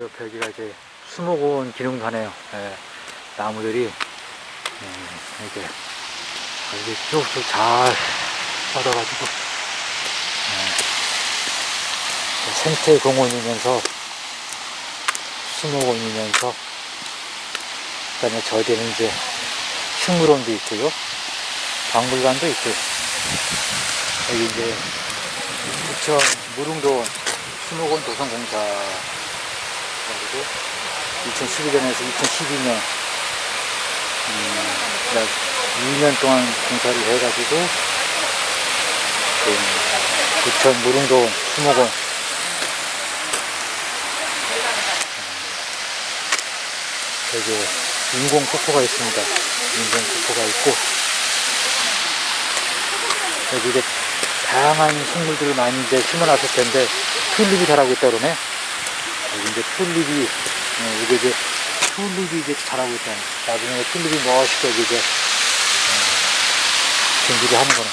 옆에 여기가 이제 수목원 기념관이에요. 예, 나무들이 예, 이렇게 이렇게 쭉쭉 잘 뻗어가지고 예, 생태 공원이면서 수목원이면서 그다음에 저기는 이제 식물원도 있고요, 박물관도 있고요. 여기 이제 부천 무릉도원 수목원 도성공사 가지고 2012년에서 2012년 음, 약 2년 동안 공사를 해가지고 그 부천 무릉도원 수목원 여기 인공 폭포가 있습니다. 인공 폭포가 있고 여기 이제 다양한 식물들을 많이 이제 심어놨을 텐데 튤립이 자라고 있다 그러네. 여기 이제 어, 이게 이제 튤립이 이제 자라고 있다. 나중에 튤립이 멋있게 이제 어, 준비를 하는 거네.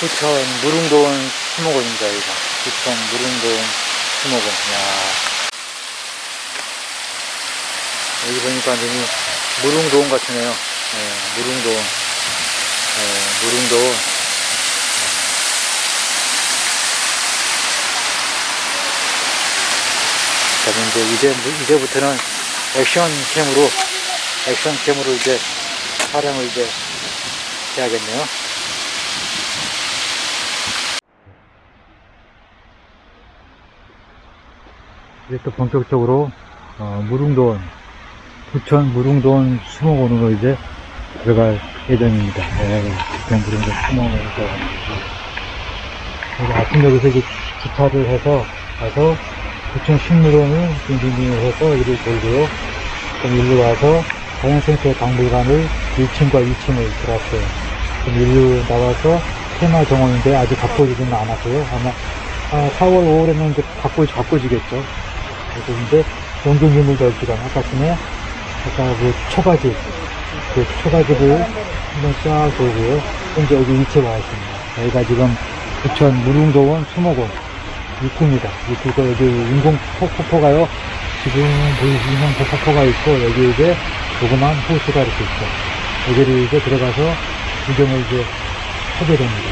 부천 무릉도원 수목원입니다. 여기가 부천 무릉도원 수목원. 야 여기 보니까 완전히 무릉도원 같으네요. 예, 무릉도원. 예, 무릉도원. 그다음에 이제 이제 이제부터는 액션 캠으로 액션 캠으로 이제 촬영을 이제 해야겠네요. 이제 또 본격적으로 어, 무릉도원 부천 무릉도원 수목원으로 이제 들어갈 예정입니다. 무릉도원 수목원으로 들어갑니다. 그래서 아침 여기서 이제 주차를 해서 가서 부천 식물원을 빙빙빙 해서 여기를 돌고요. 그럼 일로 와서 자연생태 박물관을 1층과 2층을 들어왔어요. 그럼 일로 나와서 테마 정원인데 아직 바꿔지지는 않았고요. 아마 아, 4월, 5월에는 이제 바꿔, 바꿔지겠죠. 그래서 이제 농경유물 절지관 아까 전에 아까 그 초가집 그 초가집을 한번 쫙 돌고요. 현재 여기 위치에 와 있습니다. 여기가 지금 부천 무릉도원 수목원 입구입니다. 입구가 여기 인공 폭- 폭포가요. 지금 보이시는 그 폭포가 있고 여기 이제 조그만 호수가 이렇게 있고 여기를 이제 들어가서 구경을 이제 하게 됩니다.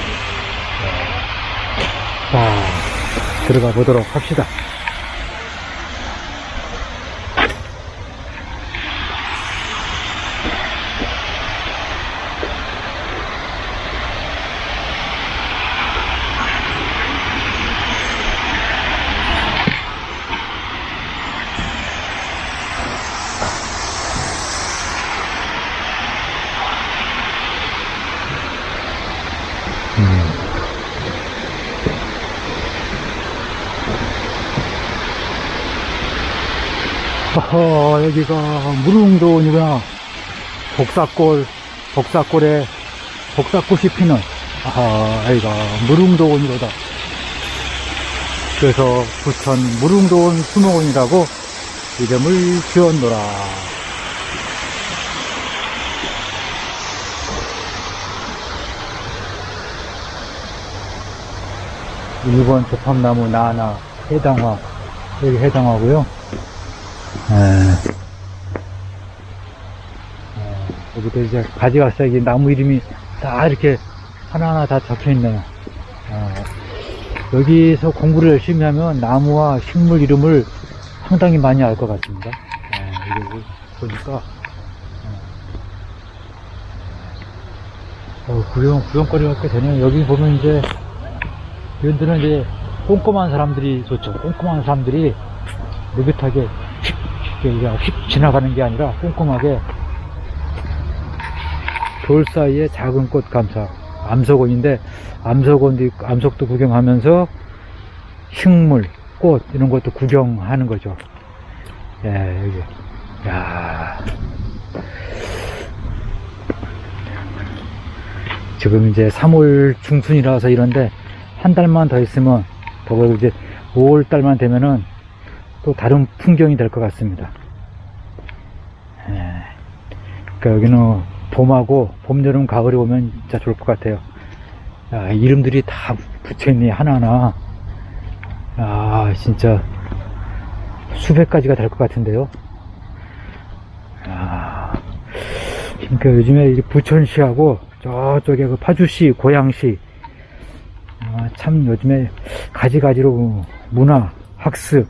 네. 자 들어가 보도록 합시다. 여기가 무릉도원이구나. 복사골, 복사골에 복사꽃이 피는, 아하, 여기가 무릉도원이로다. 그래서 부천 무릉도원 수목원이라고 이름을 지었노라. 일본 조팝나무 나나 해당화, 여기 해당화고요. 에, 에, 여기도 이제 가지각색이 나무 이름이 다 이렇게 하나하나 다 적혀 있네요. 어, 여기서 공부를 열심히 하면 나무와 식물 이름을 상당히 많이 알 것 같습니다. 에, 이게 보니까 어, 구경, 구경거리가 꽤 되네요. 여기 보면 이제, 이런 데는 이제 꼼꼼한 사람들이 좋죠. 꼼꼼한 사람들이 느긋하게 그냥 휙 지나가는 게 아니라 꼼꼼하게 돌 사이에 작은 꽃 감사. 암석원인데, 암석원도 암석도 구경하면서 식물, 꽃, 이런 것도 구경하는 거죠. 예, 여기. 야 지금 이제 3월 중순이라서 이런데 한 달만 더 있으면 더불어 이제 5월 달만 되면은 또 다른 풍경이 될 것 같습니다. 예. 그러니까 여기는 봄하고 봄, 여름, 가을이 오면 진짜 좋을 것 같아요. 야, 이름들이 다 붙여있네, 하나하나. 아, 진짜 수백 가지가 될 것 같은데요. 야, 그러니까 요즘에 이 부천시하고 저쪽에 그 파주시, 고양시, 아, 참 요즘에 가지가지로 문화, 학습,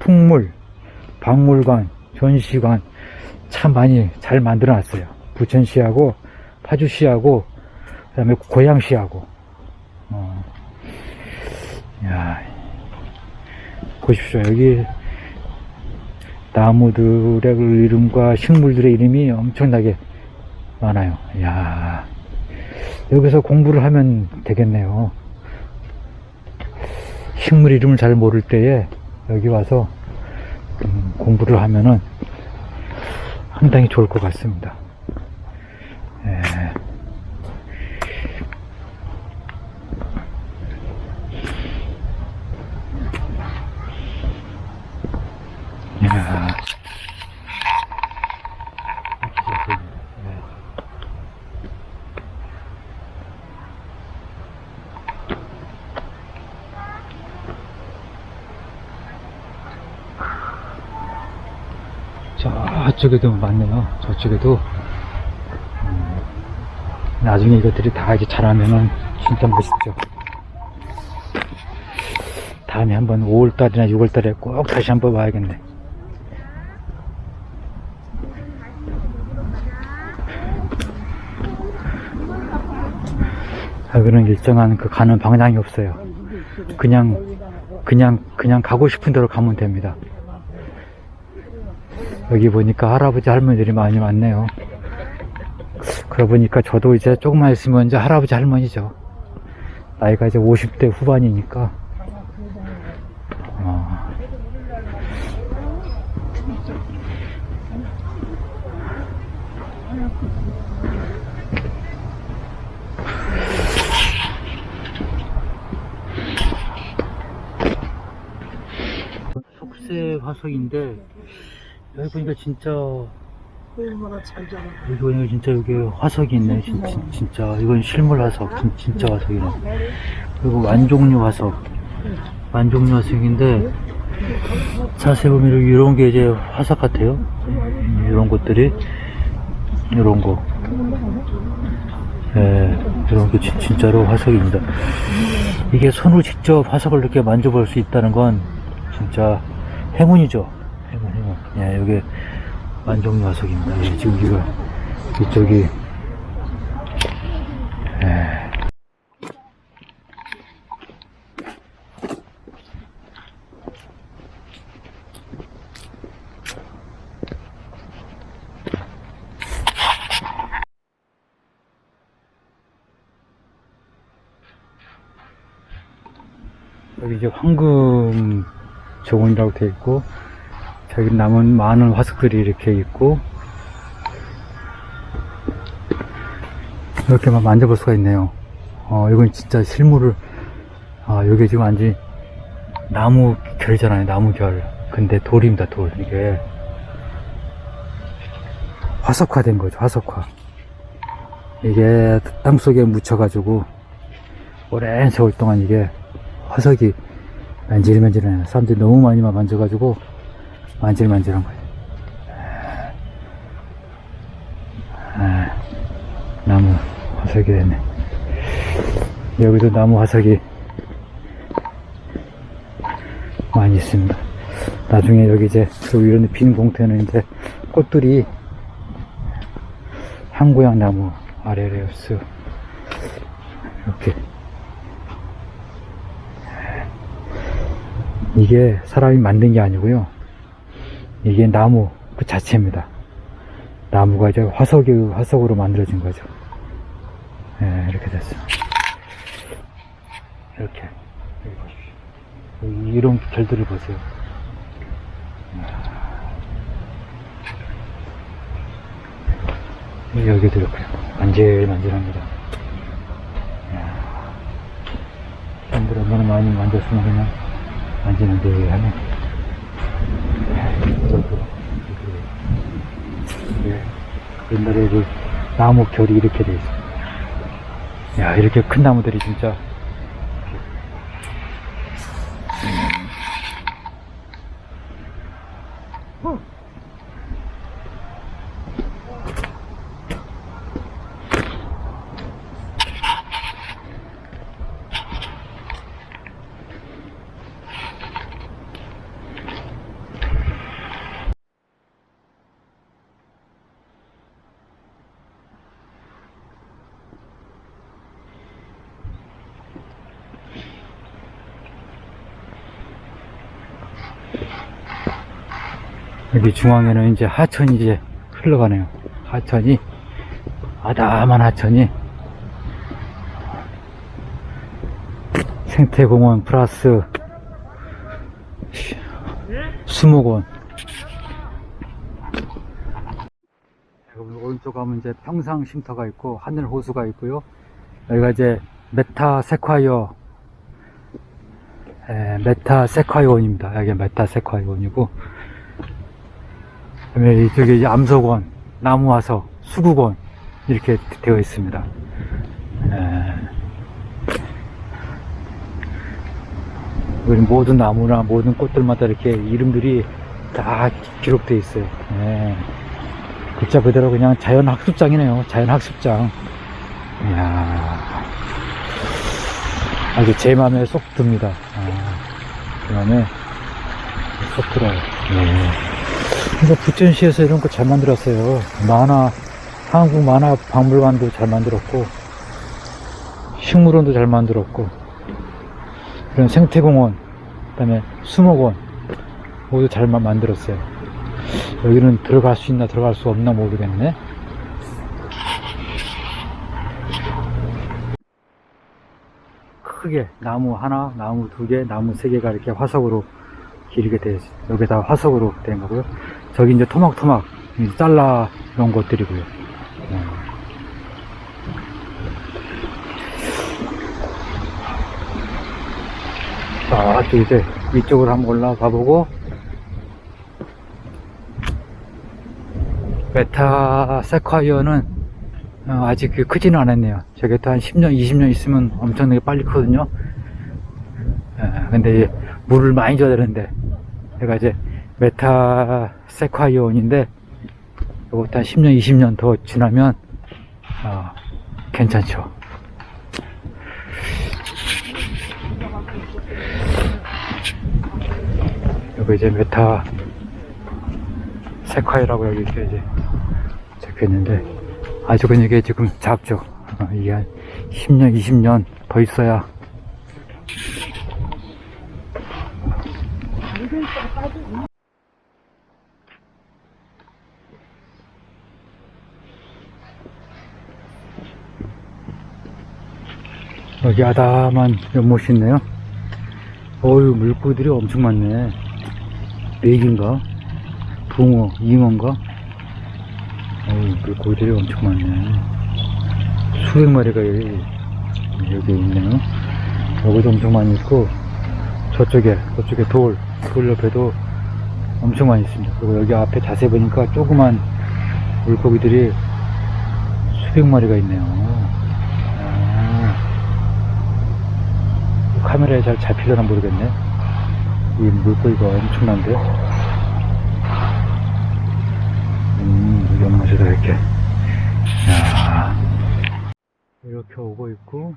풍물, 박물관, 전시관 참 많이 잘 만들어 놨어요. 부천시하고 파주시하고 그다음에 고양시하고 어. 야 보십시오 여기 나무들의 그 이름과 식물들의 이름이 엄청나게 많아요. 야 여기서 공부를 하면 되겠네요. 식물 이름을 잘 모를 때에 여기 와서 음, 공부를 하면은 상당히 좋을 것 같습니다. 예. 이야. 예. 저쪽에도 많네요. 저쪽에도. 음, 나중에 이것들이 다 이제 자라면은 진짜 멋있죠. 다음에 한번 5월달이나 6월달에 꼭 다시 한번 와야겠네. 여기는 일정한 그 가는 방향이 없어요. 그냥, 그냥, 그냥 가고 싶은 대로 가면 됩니다. 여기 보니까 할아버지 할머니들이 많이 많네요. 그러고 보니까 저도 이제 조금만 있으면 이제 할아버지 할머니죠. 나이가 이제 50대 후반이니까. 어. 속세 화석인데 여기 보니까 진짜 얼마나 잘 자라. 여기 보니까 진짜 여기 화석이 있네 진, 진, 진짜. 이건 실물 화석 진, 진짜 화석이네. 그리고 완종류 화석. 완종류 화석인데 자세히 보면 이런 게 이제 화석 같아요. 이런 것들이. 이런 거. 예, 이런 게 진, 진짜로 화석입니다. 이게 손으로 직접 화석을 이렇게 만져볼 수 있다는 건 진짜 행운이죠. 행운 행운 예, 이게 완종류 화석입니다. 예, 지금 이거 이쪽이 예. 여기 이제 황금 정원이라고 되어 있고 저기 남은 많은 화석들이 이렇게 있고 이렇게만 만져볼 수가 있네요. 어, 이건 진짜 실물을 아, 여기 지금 완전히 나무 결이잖아요. 나무 결. 근데 돌입니다. 돌. 이게 화석화 된 거죠. 화석화. 이게 땅 속에 묻혀 가지고 오랜 세월 동안 이게 화석이 만질만질해요. 사람들이 너무 많이만 만져가지고 만질만질한 거예요. 아, 나무 화석이 됐네. 여기도 나무 화석이 많이 있습니다. 나중에 여기 이제 그 이런 빈 공터는 이제 꽃들이 한고양 나무 아레레우스 이렇게 이게 사람이 만든 게 아니고요. 이게 나무 그 자체입니다. 나무가 이제 화석이 화석으로 만들어진 거죠. 예, 이렇게 됐어요. 이렇게 여기 보십시오. 이런 결들을 보세요. 이야. 여기도 이렇게 만질만질합니다. 이야. 사람들 얼마나 많이 만졌으면 그냥 만지는데 하네. 예, 옛날에 그 나무 결이 이렇게 돼 있어요. 야, 이렇게 큰 나무들이 진짜. 여기 중앙에는 이제 하천이 이제 흘러가네요. 하천이, 아담한 하천이, 생태공원 플러스 시- 수목원. 오른쪽 가면 이제 평상 쉼터가 있고, 하늘 호수가 있고요. 여기가 이제 메타 세콰이어, 에, 메타 세콰이어원입니다. 여기 메타 세콰이어원이고, 이제 암석원, 나무화석, 수국원 이렇게 되어 있습니다. 에, 여기 모든 나무나 모든 꽃들마다 이렇게 이름들이 다 기록되어 있어요. 예. 글자 그대로 그냥 자연 학습장이네요. 자연 학습장. 이야. 아주 제 마음에 쏙 듭니다. 아, 제 마음에 쏙 들어요. 예. 이거 부천시에서 이런 거 잘 만들었어요. 만화, 한국 만화 박물관도 잘 만들었고, 식물원도 잘 만들었고, 그런 생태공원, 그 다음에 수목원, 모두 잘 마- 만들었어요. 여기는 들어갈 수 있나 들어갈 수 없나 모르겠네. 크게 나무 하나, 나무 두 개, 나무 세 개가 이렇게 화석으로 길게 돼 있어요. 여기 다 화석으로 된 거고요. 저기 이제 토막토막 이제 잘라 놓은 것들이고요. 음. 자, 또 이제 이쪽으로 한번 올라가 보고 메타 세콰이어는 어, 아직 그 크지는 않았네요. 저게 또 한 10년, 20년 있으면 엄청나게 빨리 크거든요. 예, 근데 물을 많이 줘야 되는데 제가 이제 메타 세콰이어원인데 이것도 한 10년, 20년 더 지나면 어, 괜찮죠. 여기 이제 메타 세콰이라고 여기 이렇게 이제 적혀 있는데 아직은 이게 지금 작죠. 어, 이게 한 10년, 20년 더 있어야 아담한 연못이 있네요. 어유 물고기들이 엄청 많네. 메기인가? 붕어, 잉어인가? 어유 물고기들이 엄청 많네. 수백 마리가 여기, 여기 있네요. 여기도 엄청 많이 있고, 저쪽에, 저쪽에 돌, 돌 옆에도 엄청 많이 있습니다. 그리고 여기 앞에 자세히 보니까 조그만 물고기들이 수백 마리가 있네요. 아. 카메라에 잘 잡히려나 모르겠네. 이 물고기가 엄청난데. 음, 여기 연못에다 이렇게. 야 이렇게 오고 있고.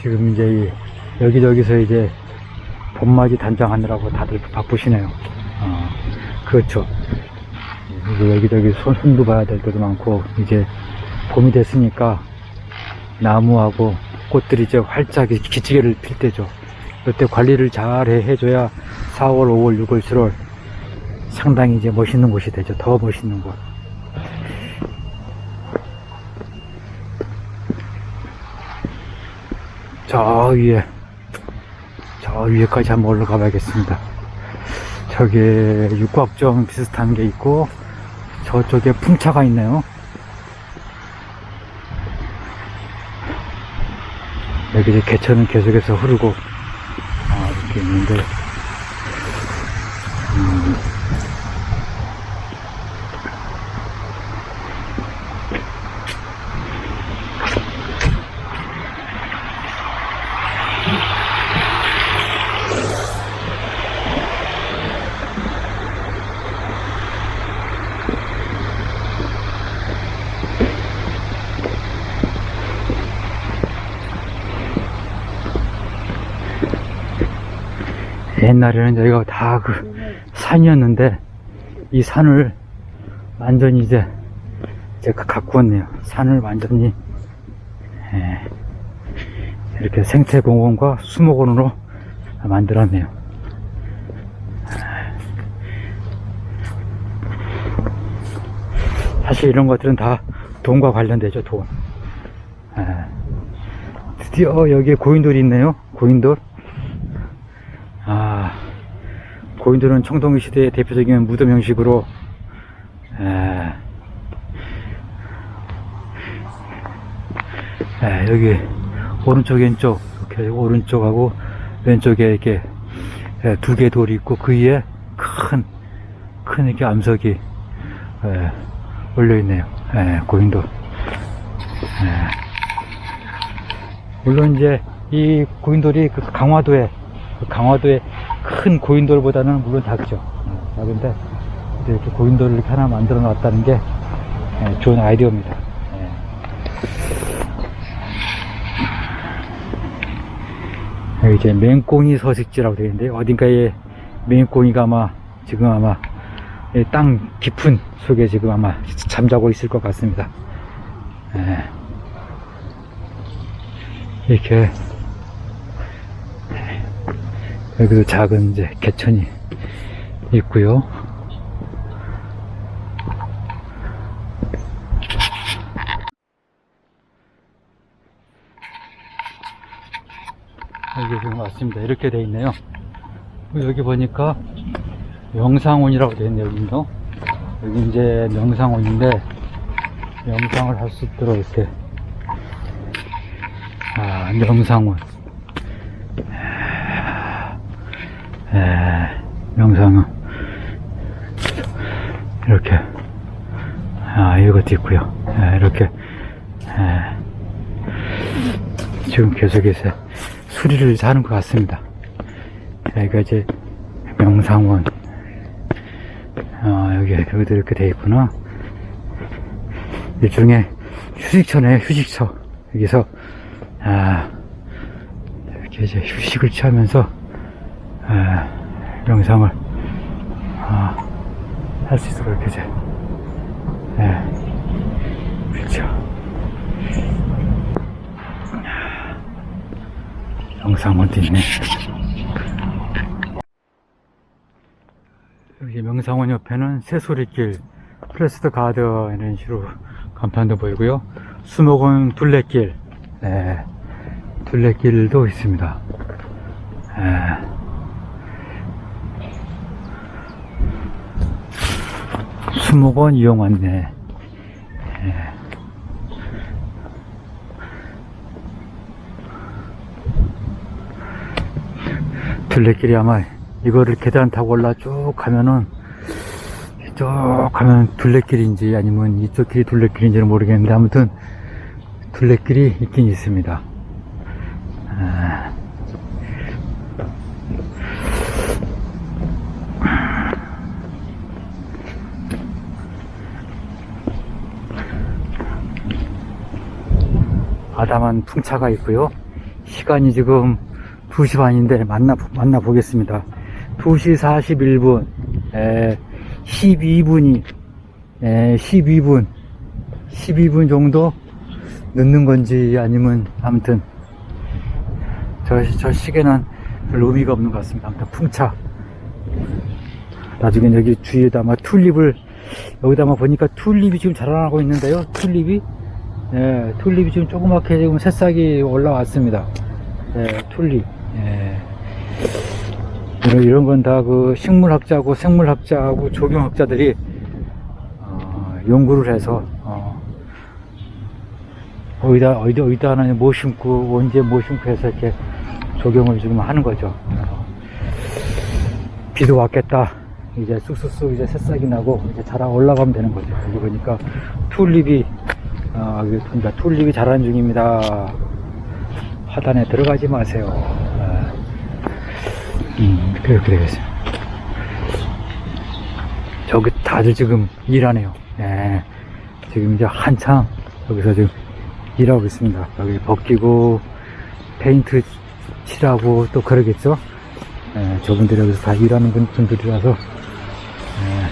지금 이제 이 여기저기서 이제 봄맞이 단장하느라고 다들 바쁘시네요. 어, 그렇죠. 여기저기 손, 손도 봐야 될 때도 많고, 이제 봄이 됐으니까 나무하고 꽃들이 이제 활짝 기지개를 필 때죠. 이때 관리를 잘 해- 해줘야 4월, 5월, 6월, 7월 상당히 이제 멋있는 곳이 되죠. 더 멋있는 곳. 저 위에, 저 위에까지 한번 올라가 봐야겠습니다. 저기 육각정 비슷한 게 있고, 저쪽에 풍차가 있네요. 이제 개천은 계속해서 흐르고 아, 이렇게 있는데 옛날에는 여기가 다 그 산이었는데 이 산을 완전히 이제 제가 가꾸었네요. 산을 완전히 예, 이렇게 생태공원과 수목원으로 만들었네요. 사실 이런 것들은 다 돈과 관련되죠, 돈. 예. 드디어 여기에 고인돌이 있네요. 고인돌. 아, 고인돌은 청동기 시대의 대표적인 무덤 형식으로, 에, 에, 여기 오른쪽 왼쪽 이렇게 오른쪽하고 왼쪽에 이렇게 에, 두개 돌이 있고 그 위에 큰, 큰 이렇게 암석이 에, 올려 있네요. 에, 고인돌. 에. 물론 이제 이 고인돌이 그 강화도에 그 강화도의 큰 고인돌보다는 물론 작죠. 어, 작은데 이제 이렇게 고인돌을 이렇게 하나 만들어 놨다는 게 예, 좋은 아이디어입니다. 예. 이제 맹꽁이 서식지라고 되어 있는데 어딘가에 맹꽁이가 아마 지금 아마 이땅 깊은 속에 지금 아마 잠자고 있을 것 같습니다. 예. 이렇게 여기도 작은 이제 개천이 있고요. 여기 지금 왔습니다. 이렇게 돼 있네요. 여기 보니까 명상원이라고 돼 있네요. 여기도 여기 이제 명상원인데 명상을 할 수 있도록 이렇게 아, 명상원. 에, 명상은 이렇게 아 이것도 있고요. 에, 이렇게 에, 지금 계속해서 수리를 하는 것 같습니다. 여기가 이제 명상원. 아 여기 여기도 이렇게 돼 있구나. 일종의 휴식처네 휴식처. 여기서 아 이렇게 이제 휴식을 취하면서 에, 영상을 아, 할 수 있도록 이제 예, 그렇죠. 영상원도 있네. 여기 명상원 옆에는 새소리길 프레스트 가드 이런 식으로 간판도 보이고요. 수목원 둘레길 예, 둘레길도 있습니다. 예. 수목원 이용 안내. 예. 둘레길이 아마 이거를 계단 타고 올라 쭉 가면은 쭉 가면 둘레길인지 아니면 이쪽 길이 둘레길인지는 모르겠는데 아무튼 둘레길이 있긴 있습니다. 아담한 풍차가 있고요. 시간이 지금 2시 반인데 만나, 만나 보겠습니다. 2시 41분, 에, 12분이, 에, 12분, 12분 정도 늦는 건지 아니면 아무튼 저, 저 시계는 별로 의미가 없는 것 같습니다. 아무튼 풍차. 나중에 여기 주위에다 아마 튤립을, 여기다 아마 보니까 튤립이 지금 자라나고 있는데요. 튤립이 예, 튤립이 지금 조그맣게 지금 새싹이 올라왔습니다. 예, 튤립. 예. 이런, 이런 건 다 그 식물학자하고 생물학자하고 조경학자들이 어, 연구를 해서 어, 어디다 어디 어디다 하나 뭐 심고 언제 뭐 심고 해서 이렇게 조경을 지금 하는 거죠. 어, 비도 왔겠다. 이제 쑥쑥쑥 이제 새싹이 나고 이제 자라 올라가면 되는 거죠. 여기 보니까 튤립이 아, 여기 그러니까 튤립이 자란 중입니다. 화단에 들어가지 마세요. 아, 음, 그래, 그래야겠어요. 저기 다들 지금 일하네요. 네. 지금 이제 한창 여기서 지금 일하고 있습니다. 여기 벗기고, 페인트 칠하고 또 그러겠죠? 예, 저분들이 여기서 다 일하는 분- 분들이라서 예,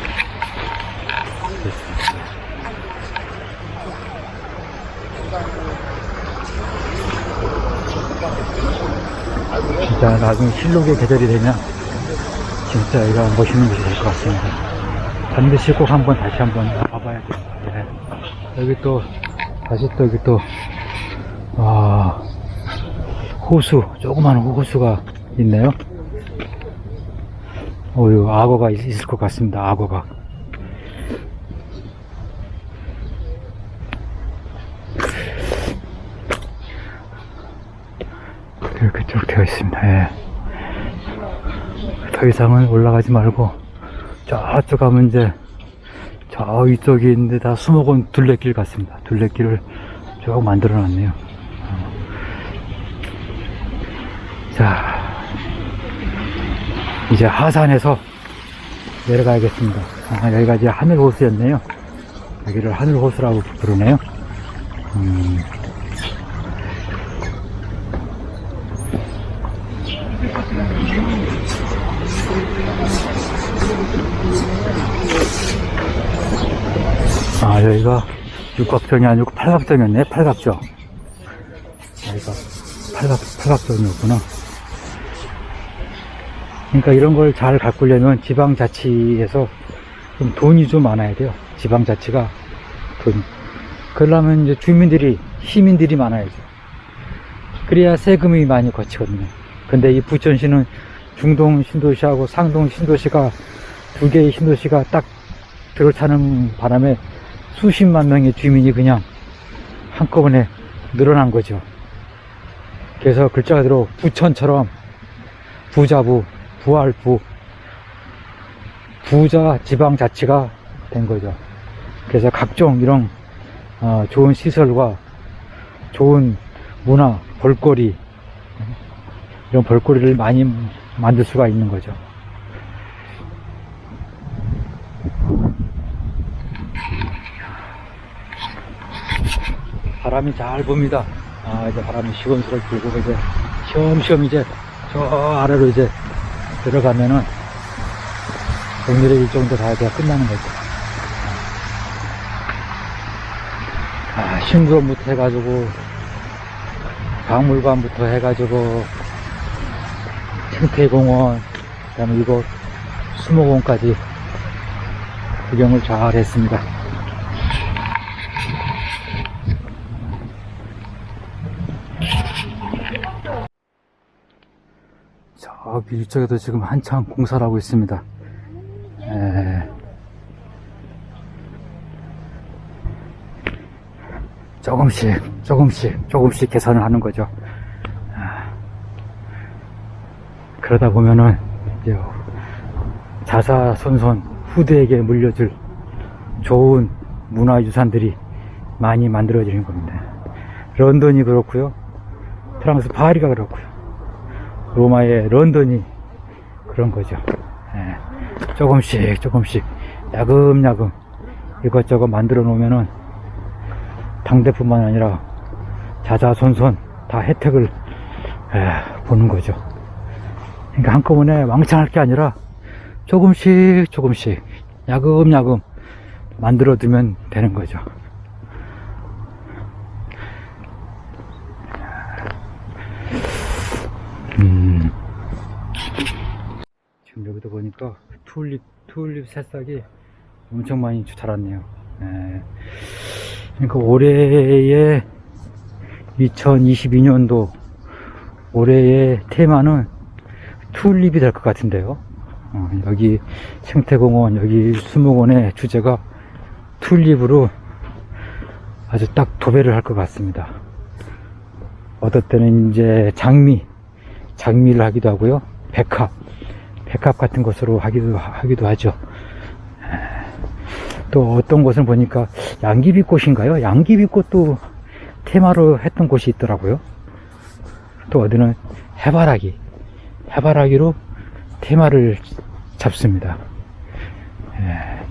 그렇습니다. 진짜 나중에 실록의 계절이 되면 진짜 여기가 멋있는 곳이 될 것 같습니다. 반드시 꼭 한번 다시 한번 가봐야 돼요. 예. 여기 또 다시 또 여기 또 아, 호수 조그마한 호수가 있네요. 어유 악어가 있- 있을 것 같습니다. 악어가. 이렇게 쭉 되어 있습니다. 예. 더 이상은 올라가지 말고 저쪽 가면 이제 저 위쪽에 있는데 다 수목원 둘레길 같습니다. 둘레길을 쭉 만들어 놨네요. 어. 자, 이제 하산에서 내려가야겠습니다. 아, 여기가 이제 하늘호수였네요. 여기를 하늘호수라고 부르네요. 음. 아, 여기가 육각정이 아니고 팔각정이었네, 팔각정. 여기가 팔각, 팔각정이었구나. 그러니까 이런 걸 잘 가꾸려면 지방자치에서 좀 돈이 좀 많아야 돼요. 지방자치가 돈. 그러려면 이제 주민들이, 시민들이 많아야죠. 그래야 세금이 많이 거치거든요. 근데 이 부천시는 중동 신도시하고 상동 신도시가 두 개의 신도시가 딱 들어차는 바람에 수십만 명의 주민이 그냥 한꺼번에 늘어난 거죠. 그래서 글자 그대로 부천처럼 부자부, 부활부, 부자 지방자치가 된 거죠. 그래서 각종 이런 어, 좋은 시설과 좋은 문화, 볼거리 이런 볼거리를 많이 만들 수가 있는 거죠. 바람이 잘 붑니다. 아, 이제 바람이 시원스럽게 불고, 이제, 쉬엄쉬엄 이제, 저 아래로 이제 들어가면은, 오늘의 일정도 다 이제 끝나는 거죠. 아, 신구원부터 해가지고, 박물관부터 해가지고, 생 태공원, 그 다음에 이곳, 수목원까지 구경을 잘 했습니다. 저기 이쪽에도 지금 한창 공사를 하고 있습니다. 에... 조금씩, 조금씩, 조금씩 개선을 하는 거죠. 아, 그러다 보면은, 이제 자사손손 후대에게 물려줄 좋은 문화유산들이 많이 만들어지는 겁니다. 런던이 그렇고요. 프랑스 파리가 그렇고요. 로마의 런던이 그런 거죠. 예, 조금씩 조금씩 야금야금 이것저것 만들어 놓으면은 당대뿐만 아니라 자자손손 다 혜택을 예, 보는 거죠. 그러니까 한꺼번에 왕창 할 게 아니라 조금씩 조금씩 야금야금 만들어 두면 되는 거죠. 음. 지금 여기도 보니까 튤립, 튤립 새싹이 엄청 많이 자랐네요. 예. 그러니까 올해의 2022년도 올해의 테마는 튤립이 될 것 같은데요. 어, 여기 생태공원, 여기 수목원의 주제가 튤립으로 아주 딱 도배를 할 것 같습니다. 어떨 때는 이제 장미, 장미를 하기도 하고요. 백합, 백합 같은 것으로 하기도, 하기도 하죠. 또 어떤 곳을 보니까 양귀비꽃인가요? 양귀비꽃도 테마로 했던 곳이 있더라고요. 또 어디는 해바라기, 해바라기로 테마를 잡습니다. 예.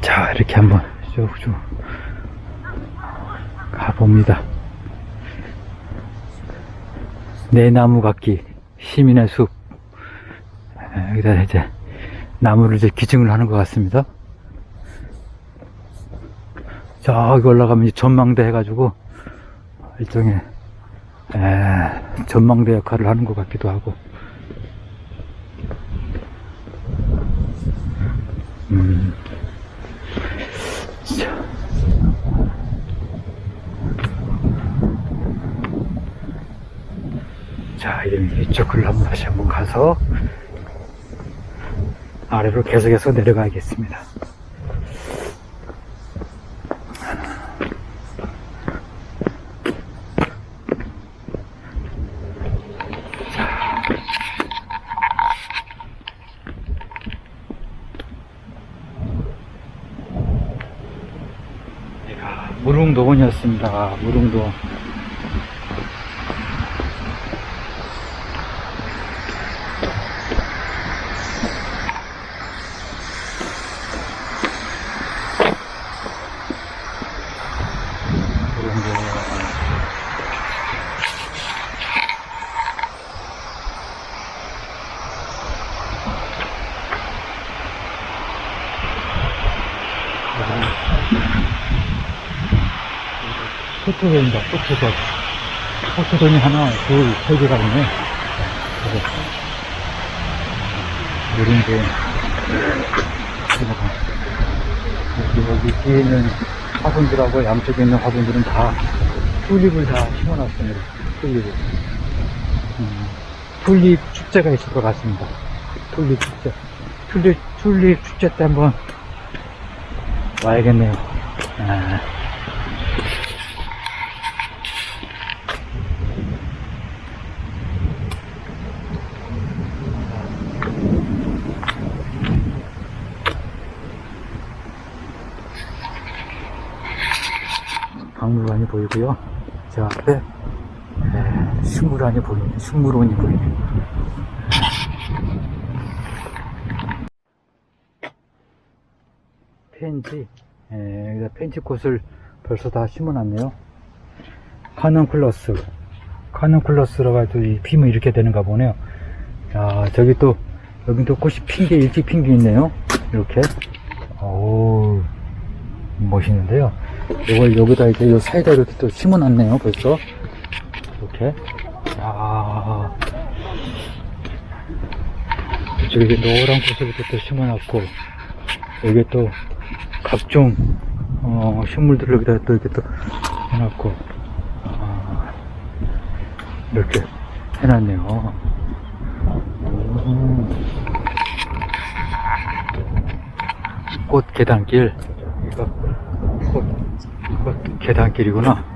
자, 이렇게 한번 쭉쭉 가봅니다. 내 나무 갖기 시민의 숲 에, 여기다 이제 나무를 이제 기증을 하는 것 같습니다. 저기 올라가면 전망대 해가지고 일종의 에, 전망대 역할을 하는 것 같기도 하고 음. 자. 자, 이제 이쪽 글로 한번 다시 한번 가서 아래로 계속해서 내려가야겠습니다. 여기가 무릉도원이었습니다. 무릉도원. 포토존이다, 포토존. 포토존이 하나, 둘, 세 개가 있네. 그래서, 무릉도원. 여기, 여기 뒤에 있는 화분들하고 양쪽에 있는 화분들은 다 튤립을 다 심어놨습니다. 튤립을. 음, 튤립 축제가 있을 것 같습니다. 튤립 축제. 튤립 축제 때 한번 와야겠네요. 아. 보이고요. 저 앞에 에, 식물원이 보이네. 식물원이 보이네. 펜지, 에, 여기다 펜지 꽃을 벌써 다 심어놨네요. 카논클러스, 카논클러스로 가지고 이 피면 이렇게 되는가 보네요. 자, 저기 또 여기 또 꽃이 핀 게 일찍 핀 게 있네요. 이렇게. 오, 멋있는데요. 이걸 여기다 이제 요 사이다 이렇게 또 심어놨네요. 벌써 이렇게. 야. 저기 노란 꽃을 이렇게 또 심어놨고 여기 또 각종 어, 식물들을 여기다 또 이렇게 또 해놨고 아, 이렇게 해놨네요. 음. 꽃 계단길 계단길이구나